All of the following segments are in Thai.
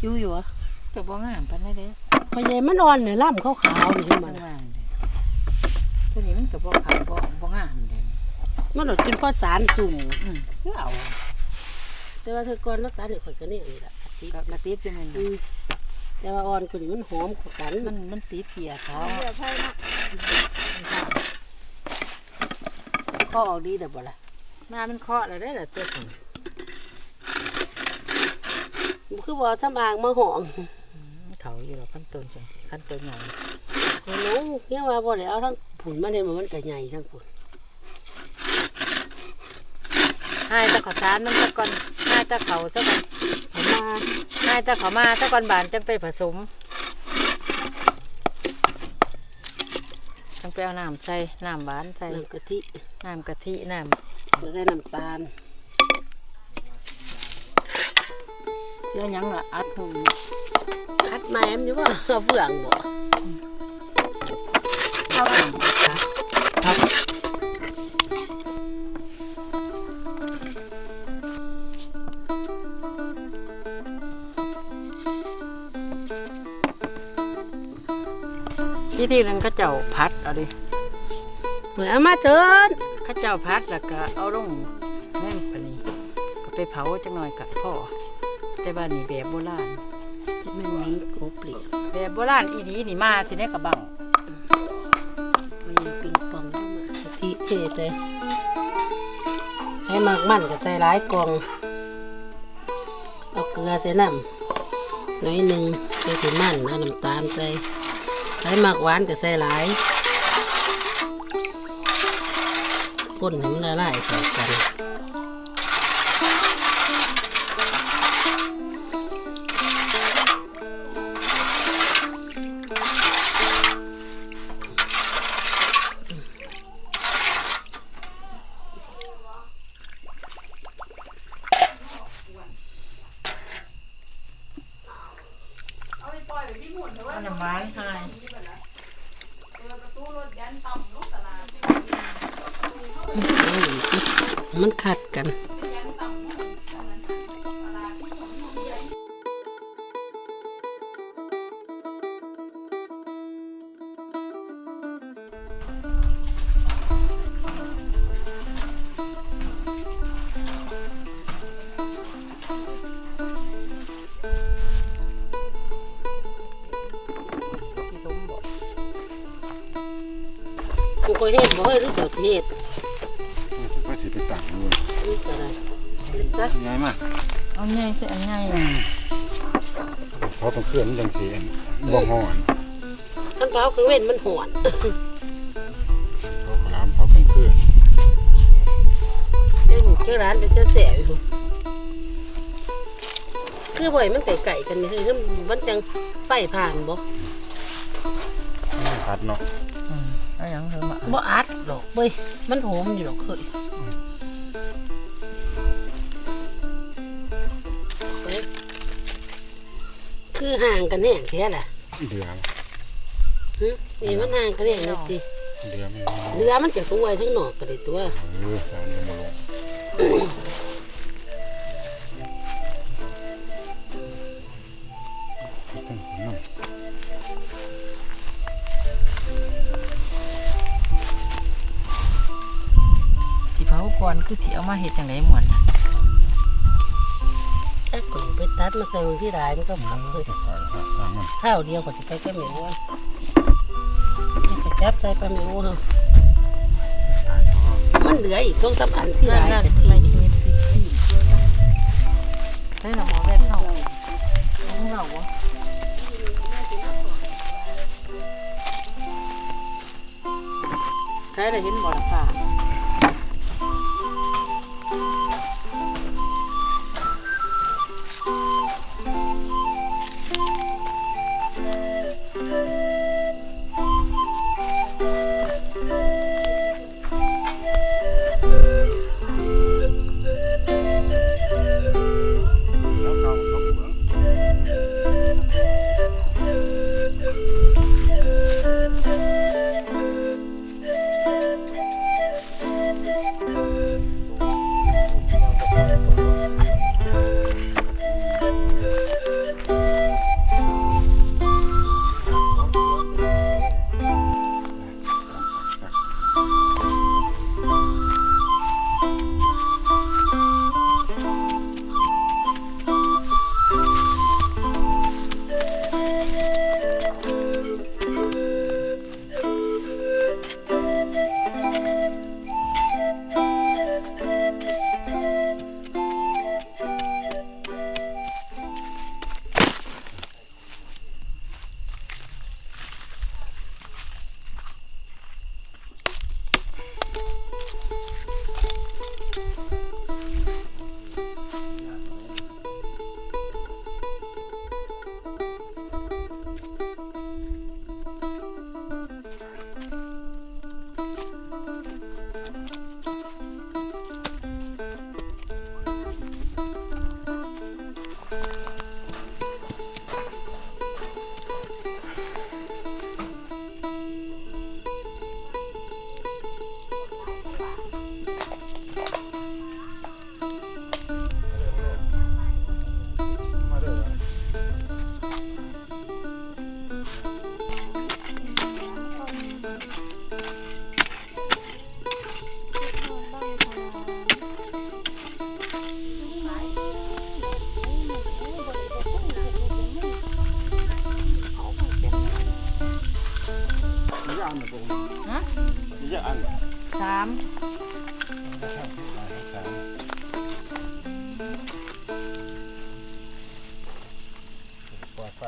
กำแพงคิ้วอยู่วะก็บ่งามปานใดเด้พอใหญ่มันอ่อนเนี่ยล่ำขาวๆนี่ขึ้นบ่มาน่ะงามเด้ตัวนี้มันก็บ่ขาวบ่บ่งามเด้มันหลดกินพ่อสารสุ่มอืมคือเอาแต่ว่าเธอก่อนนักสารนี่ข่อยก็เนี่ยนี่แหละติดก็มาติดอยู่นั่นอืน่ะมแต่ว่าอ่อนกว่านี้มันหอมกว่ากันมัมันนมันติดเกียร์เขาเดี๋ยวไพ่เนาะก็ออกดีแต่บ่ล่ะมามันเคาะแล้วได้อล่ะตัวผม คือบ่ทำอ่างมาหองเขาอยู่แล้วขั้นต้นจังขั้นต้นใหญ่คนน้องเนี่ยว่าบ่ได้เอาทั้งผุนมาเนี่ยมันก็ใหญ่ทั้งผุนให้ตะขอสารมันซะก่อนให้ตะเขาซะก่อนเอามาให้ตะเขามาซะก่อนบานจังไปผสมจังไปเอาน้ำใส่น้ำหวานใส่น้ำกะทิน้ำกะทิน้แล้วได้น้ำตาลำแล้วหยังล่ะอัดหูคัดแหมมอยู่ว่าเอาเฟืองบ่เข้าครับที่ที่นึงเขาเจ้าพัดเอาดิเมื่อเอามาเถินเข้าเจ้าพัดแล้วก็เอาลงแม่นปานนี้ก็ไปเผาจังหน่อยกับพ่อ แต่บ้านนี้แบบโบราณไม่เหมือนโกเปลี่ยนแบบโบราณอีดีนี่มาสิเนี่ยกระบังมันยังปิงปองเข้ามากะทิเทใส่ให้มากมันก็ใส่หลายกองเอาเกลือใส่น้ำน่อยหนึ่งใส่ถุมันเอาน้ำตาลใส่ให้มากหวานก็ใส่หลายพ่นให้มันละลายเข้ากัน มันขัดกันที่สมบอกกูก็เฮ็ดบ่เฮ้ยรู้จักเฮ็ด งเลยนี่ก็ได้เฮ็ดซะง่ายมากเอาใหญ่สิอันใหญ่เพราะต้องเคลื่อนจังสีอันบ่ห่อนคันเผาคือเว้นมันหอนเขาขลามเขาเป็นเครื่องเจ้าหนูเจ้าร้านเดี๋ยวเจ้าแสบอยู่คือบ่อยมันไก่ไก่กันนี่คือมันจังไฟผ่านบ่พัดเนาะอืมเอาหยังเถอะมาบ่อัดหรอกเว้ยมันหอมอยู่หรอกเคย คือห่างกันแน่แท้ล่ะเดือหึนี่มันห่างกันแน่เลยสิเดือไม่เรือมันจะสวยทั้งนอกกันเลยตัวเออสารจะมาลงตั้งหัวน้ำสิเผาก่อนคือสิเอามาเฮ็ดจังได๋หม่วนน่ะ ถ้าเกิดไปตัดมาใส่ที่ร้ายมันก็เผาเลยข้าวเดียวก็จะไปแค่เหมียวว่าให้ไปจับใส่ปลาเหมียวเฮาขายท้อมันเหลืออีกสองสามอันที่ร้ายนั่นกะๆทิไปอีกนิดสิใช่ละหมอแว่นเฮาของเราบ่ใช่ได้เห็นบ่ล่ะค่าามปล่อยไฟ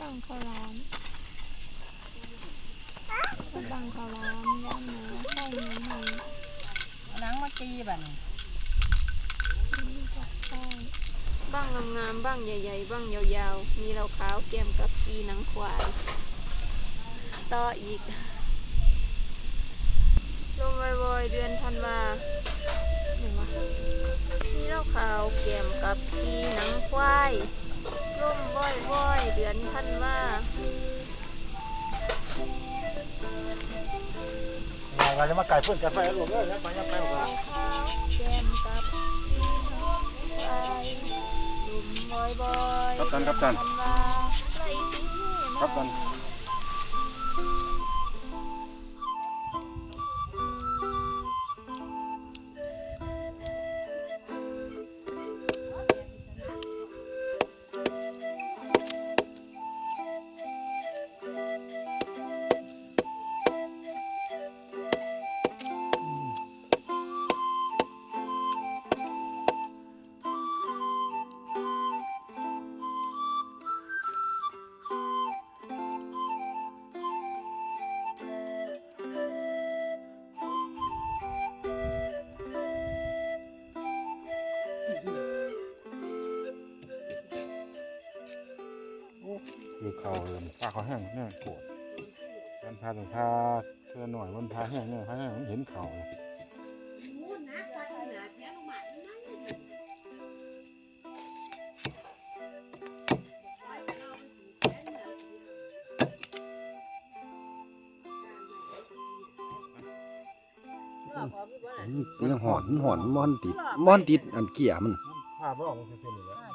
บังข้าวหลามบังข้าวหลามย่างหมูไข่หมูหมูหนังมาจีบัดนี้บ้างงามๆบ้างใหญ่ ๆ บ้างยาวๆ มีเราขาวแก้มกับกีหนังควาย ต่ออีกลมวอยๆเดือนธันวาเห็นวะมีเราขาวแก้มกับกีหนังควายลมว่อยๆเดือนธันวาเราจะมาไก่พื้นไก่ไฟหลวงเลยนะไปยังไปหมดเราขาวแก้มกับกีหนังควายลมว่อยๆครับตันครับตันธันวาไล่ปีครับตัน คือเขาผ้าเขาแห้งแห้งปวดมันพาถึงพาเธอหน่อยมันพาแห้งเนี่ยพาแห้งมันเห็นเขาเลยมันยังหอนมันหอนมอนติดมอนติดอันเกียมันผ้าบ่ออกมันเป็นอย่างนี้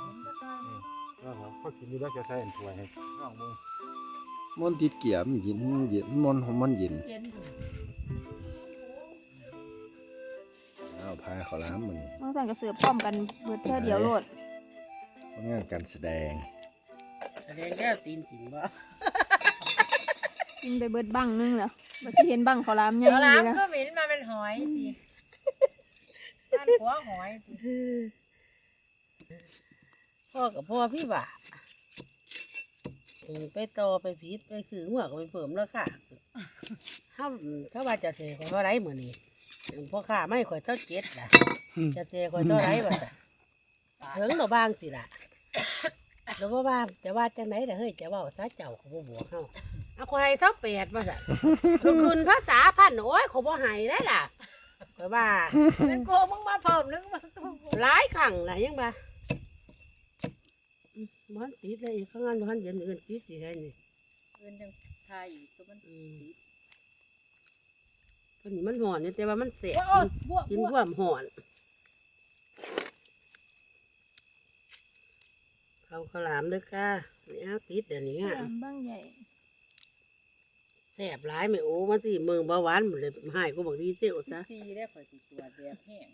แล้วเขากินอยู่แล้วจะใส่อันถ้วยให้ลองมือมอนติดเกียมันเย็นเย็นมอนของมันเย็นเย็นอยู่เอาพาเขาล้ามมันต้องสั่งกระเสือป้อมกันเบิดเท่อเดียวโลดเพราะงานการแสดงแสดงแล้วตีนจริงบ่กินไปเบิดบังนึงเหรอบ่สิเห็นบังเขาวหลามใหญ่เอาดีล้างนะก็เหม็นมาเป็นหอยสิบ้านหัวหอยสิ พ่อกับพ่อพี่บ่าอืมไปต่อไปผิดไปซื้อหัวก็ไปเพิ่มแล้วค่ะถ้าถ้าว่าจะเทข่อยเท่าไรมื้อนี้พ่อข้าไม่ข่อยเท่าเจ็ดล่ะ จะเทข่อยเท่าไรบ่จ้ะถึงเราบ้างสิล่ะแล้วก็ว่าจะว่าจังไหนแต่เฮ้ยจะเว่าซาเจ้าเขาบ่บวกเฮาเอาข่อยให้สักแปดว่าซั่นลูกคืนภาษาพันธุ์โอ้ยเขาบ่ให้ได้ล่ะแต่ว่าเป็นโกมึงมาเพิ่มนึงมาตู้หลายครั้งหลายยังบ่อื มมันติดเลยข้างนั้นมันเย็นเงินติดสิไงนี่เงินยังทายอีกก็มันอืมตัวนี้มันห่อนอยู่แต่ว่ามันเสียโอ้ยบวกกินบวกความห่อนเขาขาวหลามเด้อค่ะนี่เอาติดเดี๋ยวนี้หอะลามบ้างใหญ่แสบหลายไม่โอ้มาสิเมืองเบาหวานหมดเลยหายก็บอกดีเซลซะทีได้ข่อยสิตัวแดงแห้ง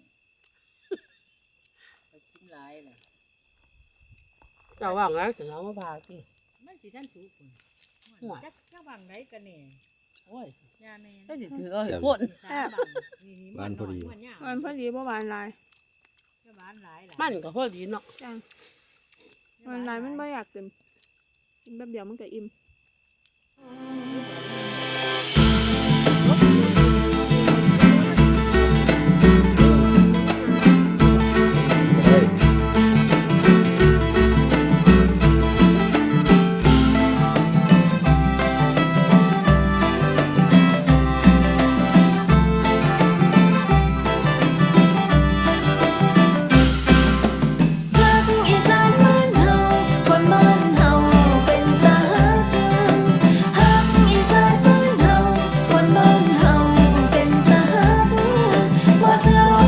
ข่อยกินหลายล่ะ เราว่างไล้ถึงเรามาพาสิมันสิท่านสูงหัวจักจักบังได้กันเนี่ยโอ้ยยาแม่ได้สิถือเอาให้ยนสามบ้านพอดี มัานพอดีบ่หวานไลายจะบ้านไลายหลามันก็พอดีเนาะจัานไลามันไม่อยากเต็มกินแบบเดียวมันก็อิ่มเฮ้